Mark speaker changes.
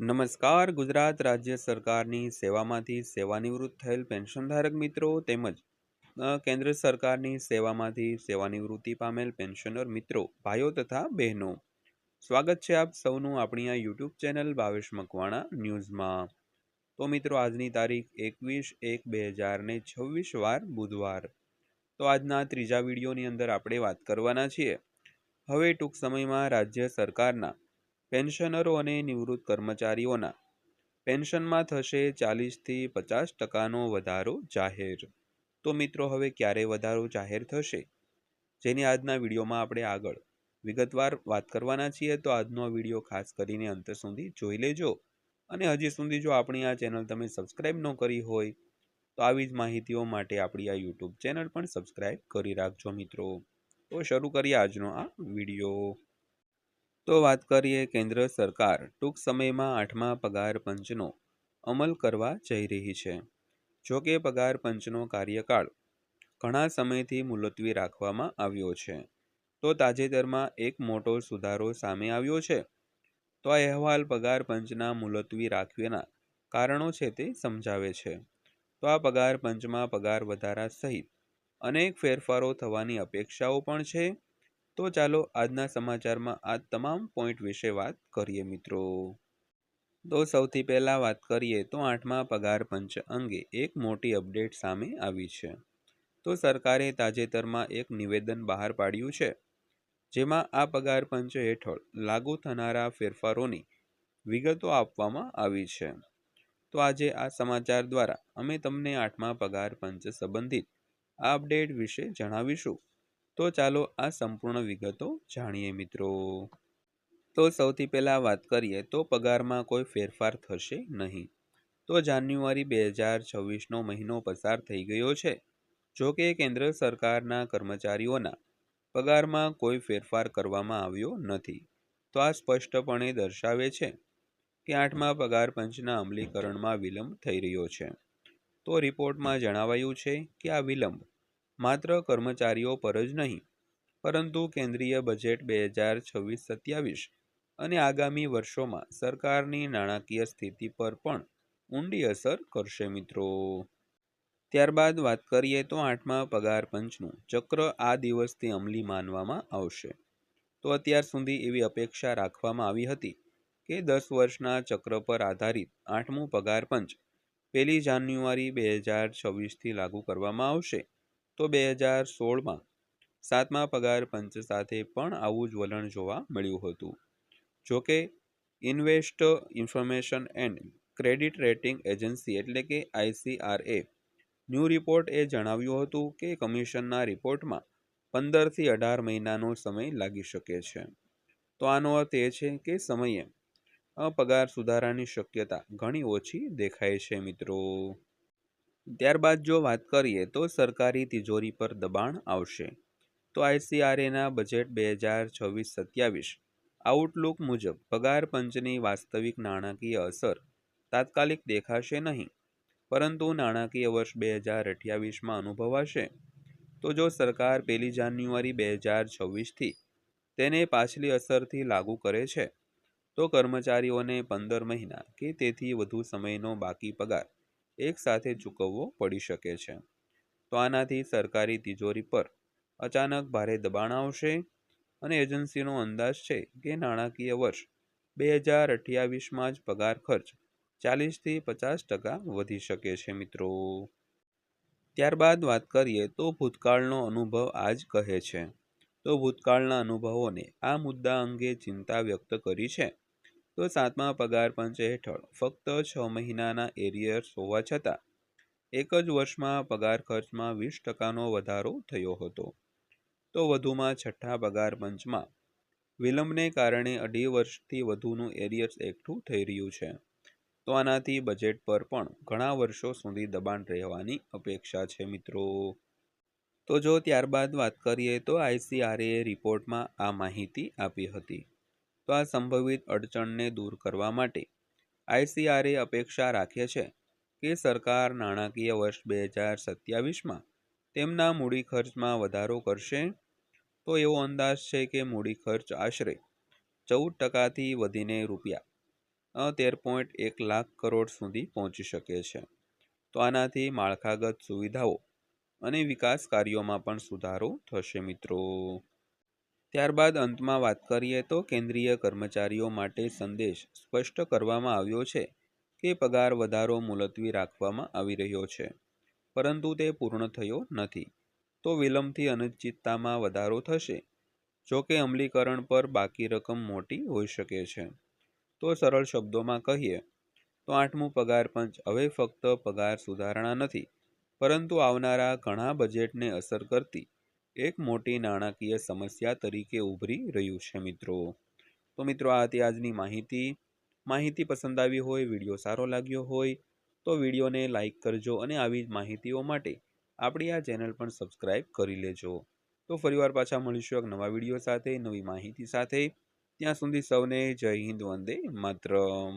Speaker 1: નમસ્કાર. ગુજરાત રાજ્ય સરકારની સેવામાંથી સેવાનિવૃત્ત થયેલ પેન્શનધારક મિત્રો તેમજ કેન્દ્ર સરકારની સેવામાંથી સેવાનિવૃત્તિ પામેલ પેન્શનર મિત્રો, ભાઈઓ તથા બહેનો. સ્વાગત છે આપ સૌનું આપણી આ યુટ્યુબ ચેનલ ભાવેશ મકવાણા ન્યૂઝમાં. તો મિત્રો, આજની તારીખ એકવીસ એક બે હજાર ને છવ્વીસ વાર બુધવાર. તો આજના ત્રીજા વિડીયોની અંદર આપણે વાત કરવાના છીએ. હવે ટૂંક સમયમાં રાજ્ય સરકારના પેન્શનરો અને નિવૃત્ત કર્મચારીઓના પેન્શનમાં થશે ચાલીસથી પચાસ ટકાનો વધારો જાહેર. તો મિત્રો, હવે ક્યારે વધારો જાહેર થશે? જેની આજના વિડીયોમાં આપણે આગળ વિગતવાર વાત કરવાના છીએ, તો આજનો વીડિયો ખાસ કરીને અંત સુધી જોઈ લેજો. અને હજી સુધી જો આપણી આ ચેનલ તમે સબસ્ક્રાઇબ ન કરી હોય, તો આવી જ માહિતીઓ માટે આપણી આ યુટ્યુબ ચેનલ પણ સબસ્ક્રાઇબ કરી રાખજો મિત્રો. તો શરૂ કરીએ આજનો આ વીડિયો. તો વાત કરીએ કેન્દ્ર સરકાર. ટૂંક સમયમાં આઠમા પગાર પંચનો અમલ કરવા જઈ રહી છે. જો કે પગાર પંચનો કાર્યકાળ ઘણા સમયથી મુલતવી રાખવામાં આવ્યો છે. તો તાજેતરમાં એક મોટો સુધારો સામે આવ્યો છે. તો આ અહેવાલ પગાર પંચના મુલતવી રાખવાના કારણો છે તે સમજાવે છે. તો આ પગાર પંચમાં પગાર વધારા સહિત અનેક ફેરફારો થવાની અપેક્ષાઓ પણ છે. તો ચાલો આજના સમાચારમાં આ તમામ પોઈન્ટ વિશે વાત કરીએ મિત્રો. તો સૌથી પહેલાં વાત કરીએ તો આઠમા પગાર પંચ અંગે એક મોટી અપડેટ સામે આવી છે. તો સરકારે તાજેતરમાં એક નિવેદન બહાર પાડ્યું છે, જેમાં આ પગાર પંચ હેઠળ લાગુ થનારા ફેરફારોની વિગતો આપવામાં આવી છે. તો આજે આ સમાચાર દ્વારા અમે તમને આઠમા પગાર પંચ સંબંધિત આ અપડેટ વિશે જણાવીશું. તો ચાલો આ સંપૂર્ણ વિગતો જાણીએ મિત્રો. તો સૌથી પહેલાં વાત કરીએ તો પગારમાં કોઈ ફેરફાર થશે નહીં. તો જાન્યુઆરી બે હજાર છવ્વીસનો મહિનો પસાર થઈ ગયો છે. જો કે કેન્દ્ર સરકારના કર્મચારીઓના પગારમાં કોઈ ફેરફાર કરવામાં આવ્યો નથી. તો આ સ્પષ્ટપણે દર્શાવે છે કે આઠમા પગાર પંચના અમલીકરણમાં વિલંબ થઈ રહ્યો છે. તો રિપોર્ટમાં જણાવાયું છે કે આ વિલંબ માત્ર કર્મચારીઓ પર જ નહીં, પરંતુ કેન્દ્રીય બજેટ બે હજાર છવ્વીસ સત્યાવીસ અને આગામી વર્ષોમાં સરકારની નાણાકીય સ્થિતિ પર પણ ઊંડી અસર કરશે મિત્રો. ત્યારબાદ વાત કરીએ તો આઠમા પગાર પંચનું ચક્ર આ દિવસથી અમલી માનવામાં આવશે. તો અત્યાર સુધી એવી અપેક્ષા રાખવામાં આવી હતી કે દસ વર્ષના ચક્ર પર આધારિત આઠમું પગાર પંચ પહેલી જાન્યુઆરી બે હજાર છવ્વીસથી લાગુ કરવામાં આવશે. તો બે હજાર સોળમાં સાતમા પગાર પંચ સાથે પણ આવું જ વલણ જોવા મળ્યું હતું. જોકે invest information and credit rating agency એટલે કે આઈસીઆરએ ન્યૂ રિપોર્ટ એ જણાવ્યું હતું કે કમિશનના રિપોર્ટમાં પંદરથી અઢાર મહિનાનો સમય લાગી શકે છે. તો આનો અર્થ એ છે કે સમયે પગાર સુધારાની શક્યતા ઘણી ઓછી દેખાય છે મિત્રો. ત્યારબાદ જો વાત કરીએ તો સરકારી તિજોરી પર દબાણ આવશે. તો આઈસીઆરએના બજેટ બે હજાર છવ્વીસ સત્યાવીસ આઉટલુક મુજબ પગાર પંચની વાસ્તવિક નાણાકીય અસર તાત્કાલિક દેખાશે નહીં. પરંતુ નાણાકીય વર્ષ બે હજાર અઠ્યાવીસમાં અનુભવાશે. તો જો સરકાર પહેલી જાન્યુઆરી બે હજાર છવ્વીસથી તેને પાછલી અસરથી લાગુ કરે છે, તો કર્મચારીઓને પંદર મહિના કે તેથી વધુ સમયનો બાકી પગાર એકસાથે ચૂકવવો પડી શકે છે. તો આનાથી સરકારી તિજોરી પર અચાનક ભારે દબાણ આવશે અને એજન્સીનો અંદાજ છે કે નાણાકીય વર્ષ બે હજાર અઠ્યાવીસમાં જ પગાર ખર્ચ ચાલીસથી પચાસ ટકા વધી શકે છે મિત્રો. ત્યારબાદ વાત કરીએ તો ભૂતકાળનો અનુભવ આજ કહે છે. તો ભૂતકાળના અનુભવોને આ મુદ્દા અંગે ચિંતા વ્યક્ત કરી છે. તો સાતમા પગાર પંચ હેઠળ ફક્ત છ મહિનાના એરિયર્સ હોવા છતાં, એક જ વર્ષમાં પગાર ખર્ચમાં વીસ ટકાનો વધારો થયો હતો. તો વધુમાં છઠ્ઠા પગાર પંચમાં, વિલંબને કારણે અઢી વર્ષથી વધુનું એરિયર્સ એકઠું થઈ રહ્યું છે. તો આનાથી બજેટ પર પણ ઘણા વર્ષો સુધી દબાણ રહેવાની અપેક્ષા છે મિત્રો. તો જો ત્યારબાદ વાત કરીએ તો આઈસીઆરએ રિપોર્ટમાં આ માહિતી આપી હતી. તો આ સંભવિત અડચણને દૂર કરવા માટે આઈસીઆરએ અપેક્ષા રાખે છે કે સરકાર નાણાકીય વર્ષ બે હજાર સત્યાવીસમાં તેમના મૂડી ખર્ચમાં વધારો કરશે. તો એવો અંદાજ છે કે મૂડી ખર્ચ આશરે ચૌદ ટકાથી વધીને રૂપિયા તેર પોઈન્ટ એક લાખ કરોડ સુધી પહોંચી શકે છે. તો આનાથી માળખાગત સુવિધાઓ અને વિકાસ કાર્યોમાં પણ સુધારો થશે મિત્રો. ત્યારબાદ અંતમાં વાત કરીએ તો કેન્દ્રીય કર્મચારીઓ માટે સંદેશ સ્પષ્ટ કરવામાં આવ્યો છે કે પગાર વધારો મુલતવી રાખવામાં આવી રહ્યો છે, પરંતુ તે પૂર્ણ થયો નથી. તો વિલંબથી અનિશ્ચિતતામાં વધારો થશે, જો કે અમલીકરણ પર બાકી રકમ મોટી હોઈ શકે છે. તો સરળ શબ્દોમાં કહીએ, તો આઠમું પગાર પંચ હવે ફક્ત પગાર સુધારણા નથી, પરંતુ આવનારા ઘણા બજેટને અસર કરતી એક મોટી નાણાકીય સમસ્યા તરીકે ઉભરી રહ્યું છે, મિત્રો. તો મિત્રો, આ હતી આજની માહિતી. માહિતી પસંદ આવી હોય, વીડિયો સારો લાગ્યો હોય, તો વિડીયોને લાઇક કરજો અને આવી જ માહિતીઓ માટે આપણી આ ચેનલ પણ સબસ્ક્રાઈબ કરી લેજો. તો ફરીવાર પાછા મળીશું એક નવા વીડિયો સાથે, નવી માહિતી સાથે. ત્યાં સુધી સૌને જય હિન્દ, વંદે માતરમ.